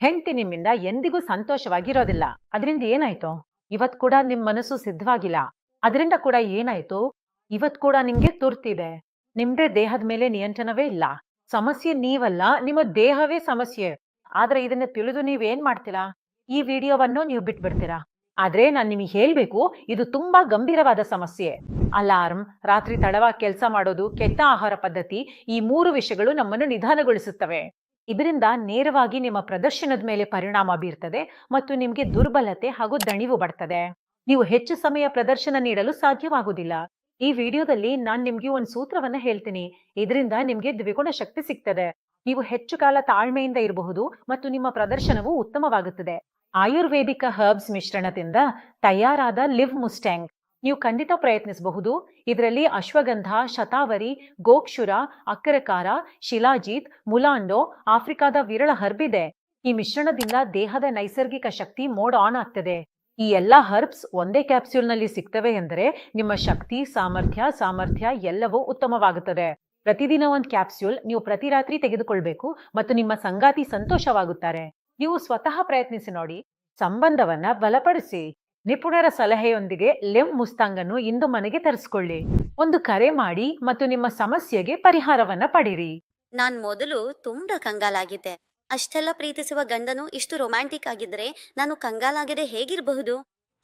ಹೆಂಡತಿ ನಿಮ್ಮಿಂದ ಎಂದಿಗೂ ಸಂತೋಷವಾಗಿರೋದಿಲ್ಲ. ಅದರಿಂದ ಏನಾಯ್ತು? ಇವತ್ ಕೂಡ ನಿಮ್ ಮನಸ್ಸು ಸಿದ್ಧವಾಗಿಲ್ಲ. ಅದರಿಂದ ಕೂಡ ಏನಾಯ್ತು? ಇವತ್ ಕೂಡ ನಿಮ್ಗೆ ತುರ್ತಿದೆ. ನಿಮ್ದೇ ದೇಹದ ಮೇಲೆ ನಿಯಂತ್ರಣವೇ ಇಲ್ಲ. ಸಮಸ್ಯೆ ನೀವಲ್ಲ, ನಿಮ್ಮ ದೇಹವೇ ಸಮಸ್ಯೆ. ಆದ್ರೆ ಇದನ್ನ ತಿಳಿದು ನೀವೇನ್ ಮಾಡ್ತೀರಾ? ಈ ವಿಡಿಯೋವನ್ನು ನೀವು ಬಿಟ್ಬಿಡ್ತೀರಾ? ಆದ್ರೆ ನಾನ್ ನಿಮಗೆ ಹೇಳ್ಬೇಕು, ಇದು ತುಂಬಾ ಗಂಭೀರವಾದ ಸಮಸ್ಯೆ. ಅಲಾರ್ಮ್, ರಾತ್ರಿ ತಡವಾಗಿ ಕೆಲಸ ಮಾಡೋದು, ಕೆಟ್ಟ ಆಹಾರ ಪದ್ಧತಿ, ಈ ಮೂರು ವಿಷಯಗಳು ನಮ್ಮನ್ನು ನಿಧಾನಗೊಳಿಸುತ್ತವೆ. ಇದರಿಂದ ನೇರವಾಗಿ ನಿಮ್ಮ ಪ್ರದರ್ಶನದ ಮೇಲೆ ಪರಿಣಾಮ ಬೀರ್ತದೆ ಮತ್ತು ನಿಮಗೆ ದುರ್ಬಲತೆ ಹಾಗೂ ದಣಿವು ಬರ್ತದೆ. ನೀವು ಹೆಚ್ಚು ಸಮಯ ಪ್ರದರ್ಶನ ನೀಡಲು ಸಾಧ್ಯವಾಗುವುದಿಲ್ಲ. ಈ ವಿಡಿಯೋದಲ್ಲಿ ನಾನು ನಿಮ್ಗೆ ಒಂದು ಸೂತ್ರವನ್ನ ಹೇಳ್ತೀನಿ. ಇದರಿಂದ ನಿಮ್ಗೆ ದ್ವಿಗುಣ ಶಕ್ತಿ ಸಿಗ್ತದೆ. ನೀವು ಹೆಚ್ಚು ಕಾಲ ತಾಳ್ಮೆಯಿಂದ ಇರಬಹುದು ಮತ್ತು ನಿಮ್ಮ ಪ್ರದರ್ಶನವು ಉತ್ತಮವಾಗುತ್ತದೆ. ಆಯುರ್ವೇದಿಕ ಹರ್ಬ್ಸ್ ಮಿಶ್ರಣದಿಂದ ತಯಾರಾದ ಲಿವ್ ಮುಸ್ಟ್ಯಾಂಗ್. ನೀವು ಖಂಡಿತ ಪ್ರಯತ್ನಿಸಬಹುದು. ಇದರಲ್ಲಿ ಅಶ್ವಗಂಧ, ಶತಾವರಿ, ಗೋಕ್ಷುರ ಅಕ್ಕರಕಾರ ಶಿಲಾಜೀತ್, ಮುಲಾಂಡೋ, ಆಫ್ರಿಕಾದ ವಿರಳ ಹರ್ಬಿದೆ ಈ ಮಿಶ್ರಣದಿಂದ ದೇಹದ ನೈಸರ್ಗಿಕ ಶಕ್ತಿ ಮೋಡ್ ಆನ್ ಆಗ್ತದೆ. ಈ ಎಲ್ಲಾ ಹರ್ಬ್ಸ್ ಒಂದೇ ಕ್ಯಾಪ್ಸ್ಯೂಲ್ನಲ್ಲಿ ಸಿಗ್ತವೆ ಎಂದರೆ ನಿಮ್ಮ ಶಕ್ತಿ, ಸಾಮರ್ಥ್ಯ ಸಾಮರ್ಥ್ಯ ಎಲ್ಲವೂ ಉತ್ತಮವಾಗುತ್ತದೆ. ಪ್ರತಿದಿನ ಒಂದು ಕ್ಯಾಪ್ಸ್ಯೂಲ್ ನೀವು ಪ್ರತಿ ರಾತ್ರಿ ತೆಗೆದುಕೊಳ್ಬೇಕು ಮತ್ತು ನಿಮ್ಮ ಸಂಗಾತಿ ಸಂತೋಷವಾಗುತ್ತಾರೆ. ನೀವು ಸ್ವತಃ ಪ್ರಯತ್ನಿಸಿ ನೋಡಿ. ಸಂಬಂಧವನ್ನ ಬಲಪಡಿಸಿ. ನಿಪುಣರ ಸಲಹೆಯೊಂದಿಗೆ ಲೆಮ್ ಮುಸ್ತಾಂಗನ್ನು ಇಂದು ಮನೆಗೆ ತರಿಸ್ಕೊಳ್ಳಿ. ಒಂದು ಕರೆ ಮಾಡಿ ಮತ್ತು ನಿಮ್ಮ ಸಮಸ್ಯೆಗೆ ಪರಿಹಾರವನ್ನ ಪಡಿರಿ ನಾನ್ ಮೊದಲು ತುಂಬಾ ಕಂಗಾಲಾಗಿದ್ದೆ. ಅಷ್ಟೆಲ್ಲ ಪ್ರೀತಿಸುವ ಗಂಡನು ಇಷ್ಟು ರೊಮ್ಯಾಂಟಿಕ್ ಆಗಿದ್ರೆ ನಾನು ಕಂಗಾಲಾಗದೆ ಹೇಗಿರಬಹುದು?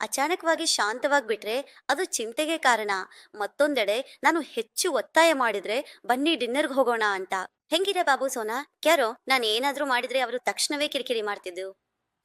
ಅಚಾನಕವಾಗಿ ಶಾಂತವಾಗ್ಬಿಟ್ರೆ ಅದು ಚಿಂತೆಗೆ ಕಾರಣ. ಮತ್ತೊಂದೆಡೆ ನಾನು ಹೆಚ್ಚು ಒತ್ತಾಯ ಮಾಡಿದ್ರೆ ಬನ್ನಿ ಡಿನ್ನರ್ಗೆ ಹೋಗೋಣ ಅಂತ. ಹೆಂಗಿದೆ ಬಾಬು ಸೋನಾ? ಕ್ಯಾರೋ, ನಾನು ಏನಾದ್ರೂ ಮಾಡಿದ್ರೆ ಅವರು ತಕ್ಷಣವೇ ಕಿರಿಕಿರಿ ಮಾಡ್ತಿದ್ದು.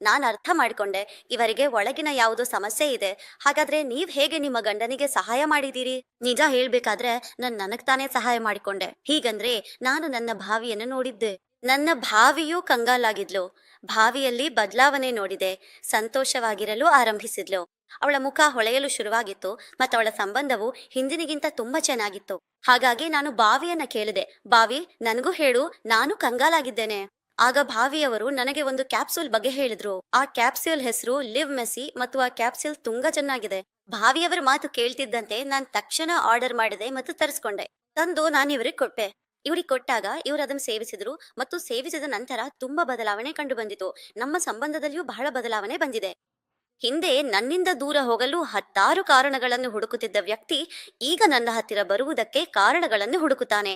ನಾನು ಅರ್ಥ ಮಾಡಿಕೊಂಡೆ. ಇವರಿಗೆ ಒಳಗಿನ ಯಾವುದೋ ಸಮಸ್ಯೆ ಇದೆ. ಹಾಗಾದ್ರೆ ನೀವ್ ಹೇಗೆ ನಿಮ್ಮ ಗಂಡನಿಗೆ ಸಹಾಯ ಮಾಡಿದೀರಿ ನಿಜ ಹೇಳ್ಬೇಕಾದ್ರೆ ನನ್ ನನಗ್ ತಾನೇ ಸಹಾಯ ಮಾಡಿಕೊಂಡೆ. ಹೀಗಂದ್ರೆ ನಾನು ನನ್ನ ಭಾವಿಯನ್ನು ನೋಡಿದ್ದೆ. ನನ್ನ ಭಾವಿಯೂ ಕಂಗಾಲಾಗಿದ್ಲು. ಭಾವಿಯಲ್ಲಿ ಬದಲಾವಣೆ ನೋಡಿದೆ. ಸಂತೋಷವಾಗಿರಲು ಆರಂಭಿಸಿದ್ಲು. ಅವಳ ಮುಖ ಹೊಳೆಯಲು ಶುರುವಾಗಿತ್ತು. ಮತ್ತು ಅವಳ ಸಂಬಂಧವು ಹಿಂದಿನಿಗಿಂತ ತುಂಬಾ ಚೆನ್ನಾಗಿತ್ತು. ಹಾಗಾಗಿ ನಾನು ಬಾವಿಯನ್ನ ಕೇಳಿದೆ. ಬಾವಿ ನನಗೂ ಹೇಳು, ನಾನು ಕಂಗಾಲಾಗಿದ್ದೇನೆ. ಆಗ ಭಾವಿಯವರು ನನಗೆ ಒಂದು ಕ್ಯಾಪ್ಸೂಲ್ ಬಗ್ಗೆ ಹೇಳಿದ್ರು. ಆ ಕ್ಯಾಪ್ಸೂಲ್ ಹೆಸರು ಲಿವ್ ಮೆಸಿ ಮತ್ತು ಆ ಕ್ಯಾಪ್ಸೂಲ್ ತುಂಬಾ ಚೆನ್ನಾಗಿದೆ. ಭಾವಿಯವರ ಮಾತು ಕೇಳ್ತಿದ್ದಂತೆ ನಾನ್ ತಕ್ಷಣ ಆರ್ಡರ್ ಮಾಡಿದೆ ಮತ್ತು ತರಿಸ್ಕೊಂಡೆ. ತಂದು ನಾನು ಇವ್ರಿಗೆ ಕೊಟ್ಟೆ. ಇವ್ರಿಗೆ ಕೊಟ್ಟಾಗ ಇವರು ಅದನ್ನು ಸೇವಿಸಿದ್ರು ಮತ್ತು ಸೇವಿಸಿದ ನಂತರ ತುಂಬಾ ಬದಲಾವಣೆ ಕಂಡು ಬಂದಿತು. ನಮ್ಮ ಸಂಬಂಧದಲ್ಲಿಯೂ ಬಹಳ ಬದಲಾವಣೆ ಬಂದಿದೆ. ಹಿಂದೆ ನನ್ನಿಂದ ದೂರ ಹೋಗಲು ಹತ್ತಾರು ಕಾರಣಗಳನ್ನು ಹುಡುಕುತ್ತಿದ್ದ ವ್ಯಕ್ತಿ ಈಗ ನನ್ನ ಹತ್ತಿರ ಬರುವುದಕ್ಕೆ ಕಾರಣಗಳನ್ನು ಹುಡುಕುತ್ತಾನೆ.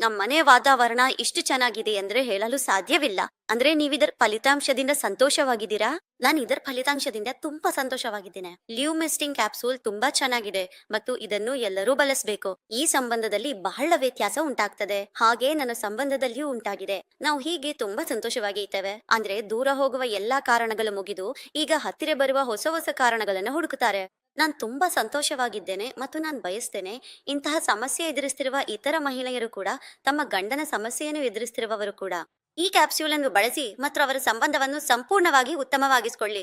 ನಮ್ಮನೆ ವಾತಾವರಣ ಇಷ್ಟು ಚೆನ್ನಾಗಿದೆ ಅಂದ್ರೆ ಹೇಳಲು ಸಾಧ್ಯವಿಲ್ಲ. ಅಂದ್ರೆ ನೀವಿದರ ಫಲಿತಾಂಶದಿಂದ ಸಂತೋಷವಾಗಿದ್ದೀರಾ? ನಾನು ಇದರ ಫಲಿತಾಂಶದಿಂದ ತುಂಬಾ ಸಂತೋಷವಾಗಿದ್ದೇನೆ. ಲಿವ್ ಮೆಸ್ಟಿಂಗ್ ಕ್ಯಾಪ್ಸೂಲ್ ತುಂಬಾ ಚೆನ್ನಾಗಿದೆ ಮತ್ತು ಇದನ್ನು ಎಲ್ಲರೂ ಬಳಸಬೇಕು. ಈ ಸಂಬಂಧದಲ್ಲಿ ಬಹಳ ವ್ಯತ್ಯಾಸ ಉಂಟಾಗ್ತದೆ. ಹಾಗೆ ನನ್ನ ಸಂಬಂಧದಲ್ಲಿಯೂ ಉಂಟಾಗಿದೆ. ನಾವು ಹೀಗೆ ತುಂಬಾ ಸಂತೋಷವಾಗಿ ಇದ್ದೇವೆ. ಅಂದ್ರೆ ದೂರ ಹೋಗುವ ಎಲ್ಲಾ ಕಾರಣಗಳು ಮುಗಿದು ಈಗ ಹತ್ತಿರ ಬರುವ ಹೊಸ ಹೊಸ ಕಾರಣಗಳನ್ನು ಹುಡುಕುತ್ತಾರೆ. ನಾನ್ ತುಂಬಾ ಸಂತೋಷವಾಗಿದ್ದೇನೆ ಮತ್ತು ನಾನು ಬಯಸ್ತೇನೆ ಇಂತಹ ಸಮಸ್ಯೆ ಎದುರಿಸ್ತಿರುವ ಇತರ ಮಹಿಳೆಯರು ಕೂಡ ತಮ್ಮ ಗಂಡನ ಸಮಸ್ಯೆಯನ್ನು ಎದುರಿಸ್ತಿರುವವರು ಕೂಡ. ಈ ಕ್ಯಾಪ್ಸ್ಯೂಲ್ ಅನ್ನು ಬಳಸಿ ಮತ್ತು ಅವರ ಸಂಬಂಧವನ್ನು ಸಂಪೂರ್ಣವಾಗಿ ಉತ್ತಮವಾಗಿಸಿಕೊಳ್ಳಿ.